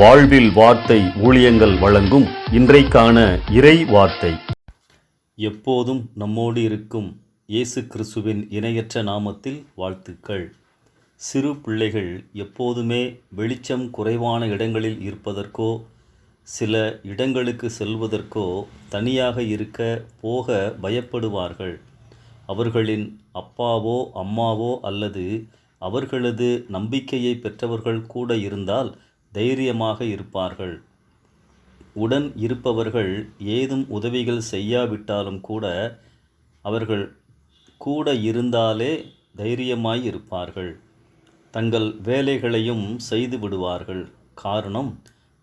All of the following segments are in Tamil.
வாழ்வில் வார்த்தை ஊழியங்கள் வழங்கும் இன்றைக்கான இறை வார்த்தை. எப்போதும் நம்மோடு இருக்கும் இயேசு கிறிஸ்துவின் இணையற்ற நாமத்தில் வாழ்த்துக்கள். சிறு பிள்ளைகள் எப்போதுமே வெளிச்சம் குறைவான இடங்களில் இருப்பதற்கோ சில இடங்களுக்கு செல்வதற்கோ தனியாக இருக்க போக பயப்படுவார்கள். அவர்களின் அப்பாவோ அம்மாவோ அல்லது அவர்களது நம்பிக்கையை பெற்றவர்கள் கூட இருந்தால் தைரியமாக இருப்பார்கள். உடன் இருப்பவர்கள் ஏதும் உதவிகள் செய்யாவிட்டாலும் கூட அவர்கள் கூட இருந்தாலே தைரியமாய் இருப்பார்கள். தங்கள் வேலைகளையும் செய்து விடுவார்கள். காரணம்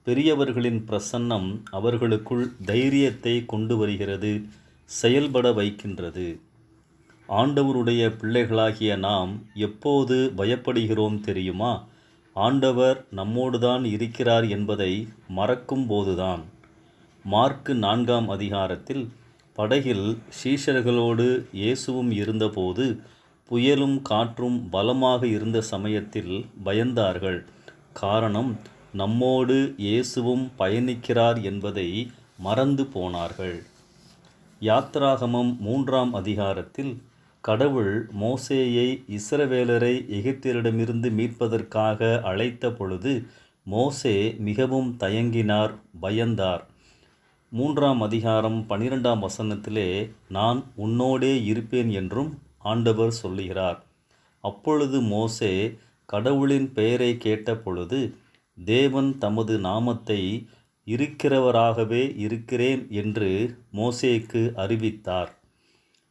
பெரியவர்களின் பிரசன்னம் அவர்களுக்குள் தைரியத்தை கொண்டு வருகிறது செயல்பட வைக்கின்றது. ஆண்டவருடைய பிள்ளைகளாகிய நாம் எப்போது பயப்படுகிறோம் தெரியுமா? ஆண்டவர் நம்மோடுதான் இருக்கிறார் என்பதை மறக்கும் போதுதான். மார்க்கு நான்காம் அதிகாரத்தில் படகில் சீஷர்களோடு இயேசுவும் இருந்தபோது புயலும் காற்றும் பலமாக இருந்த சமயத்தில் பயந்தார்கள். காரணம் நம்மோடு இயேசுவும் பயணிக்கிறார் என்பதை மறந்து போனார்கள். யாத்ராகமம் மூன்றாம் அதிகாரத்தில் கடவுள் மோசேயை இஸ்ரவேலரை எகிப்தியரிடமிருந்து மீட்பதற்காக அழைத்த பொழுது மோசே மிகவும் தயங்கினார் பயந்தார். மூன்றாம் அதிகாரம் பனிரெண்டாம் வசனத்திலே நான் உன்னோடே இருப்பேன் என்றும் ஆண்டவர் சொல்லுகிறார். அப்பொழுது மோசே கடவுளின் பெயரை கேட்ட பொழுது தேவன் தமது நாமத்தை இருக்கிறவராகவே இருக்கிறேன் என்று மோசேக்கு அறிவித்தார்.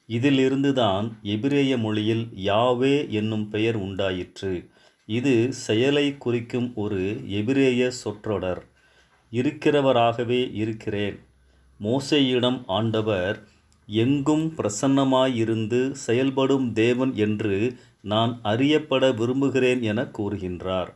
இதிலிருந்துதான் எபிரேய மொழியில் யாவே என்னும் பெயர் உண்டாயிற்று. இது செயலை குறிக்கும் ஒரு எபிரேய சொற்றொடர். இருக்கிறவராகவே இருக்கிறேன். மோசேயிடம் ஆண்டவர் எங்கும் பிரசன்னமாயிருந்து செயல்படும் தேவன் என்று நான் அறியப்பட விரும்புகிறேன் என கூறுகின்றார்.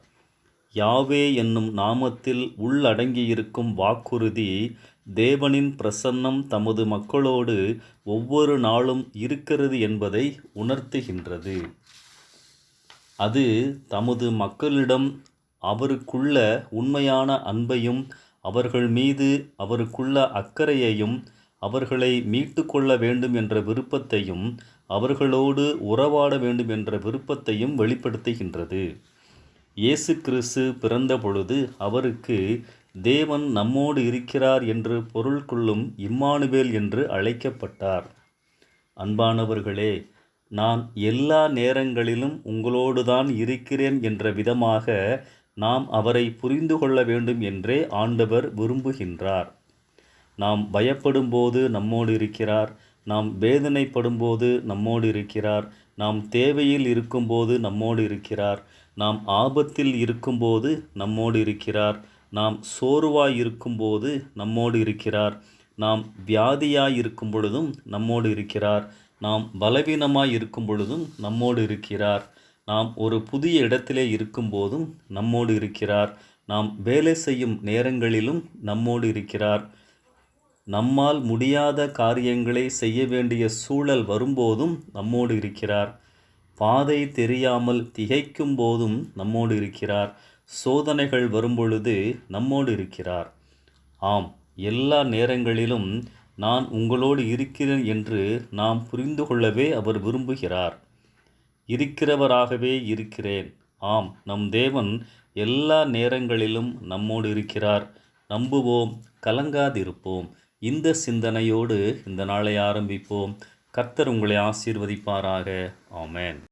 யாவே என்னும் நாமத்தில் உள்ளடங்கியிருக்கும் வாக்குறுதி தேவனின் பிரசன்னம் தமது மக்களோடு ஒவ்வொரு நாளும் இருக்கிறது என்பதை உணர்த்துகின்றது. அது தமது மக்களிடம் அவருக்குள்ள உண்மையான அன்பையும் அவர்கள் மீது அவருக்குள்ள அக்கறையையும் அவர்களை மீட்டு கொள்ள வேண்டும் என்ற விருப்பத்தையும் அவர்களோடு உறவாட வேண்டும் என்ற விருப்பத்தையும் வெளிப்படுத்துகின்றது. இயேசு கிறிஸ்து பிறந்த பொழுது அவருக்கு தேவன் நம்மோடு இருக்கிறார் என்று பொருள் கொள்ளும் இம்மானுவேல் என்று அழைக்கப்பட்டார். அன்பானவர்களே நான் எல்லா நேரங்களிலும் உங்களோடு தான் இருக்கிறேன் என்ற விதமாக நாம் அவரை புரிந்து கொள்ள வேண்டும் என்றே ஆண்டவர் விரும்புகின்றார். நாம் பயப்படும்போது நம்மோடு இருக்கிறார் நாம் வேதனைப்படும்போது நம்மோடு இருக்கிறார் நாம் தேவையில் இருக்கும்போது நம்மோடு இருக்கிறார் நாம் ஆபத்தில் இருக்கும்போது நம்மோடு இருக்கிறார். நாம் சோர்வாய் இருக்கும்போது நம்மோடு இருக்கிறார். நாம் வியாதியாய் இருக்கும் பொழுதும் நம்மோடு இருக்கிறார். நாம் பலவீனமாய் இருக்கும் பொழுதும் நம்மோடு இருக்கிறார். நாம் ஒரு புதிய இடத்திலே இருக்கும்போதும் நம்மோடு இருக்கிறார். நாம் வேலை செய்யும் நேரங்களிலும் நம்மோடு இருக்கிறார். நம்மால் முடியாத காரியங்களை செய்ய வேண்டிய சூழல் வரும்போதும் நம்மோடு இருக்கிறார். பாதை தெரியாமல் திகைக்கும் போதும் நம்மோடு இருக்கிறார். சோதனைகள் வரும்பொழுது நம்மோடு இருக்கிறார். ஆம் எல்லா நேரங்களிலும் நான் உங்களோடு இருக்கிறேன் என்று நாம் புரிந்து கொள்ளவே அவர் விரும்புகிறார். இருக்கிறவராகவே இருக்கிறேன். ஆம் நம் தேவன் எல்லா நேரங்களிலும் நம்மோடு இருக்கிறார். நம்புவோம் கலங்காதிருப்போம். இந்த சிந்தனையோடு இந்த நாளை ஆரம்பிப்போம். கர்த்தர் உங்களை ஆசீர்வதிப்பாராக. ஆமேன்.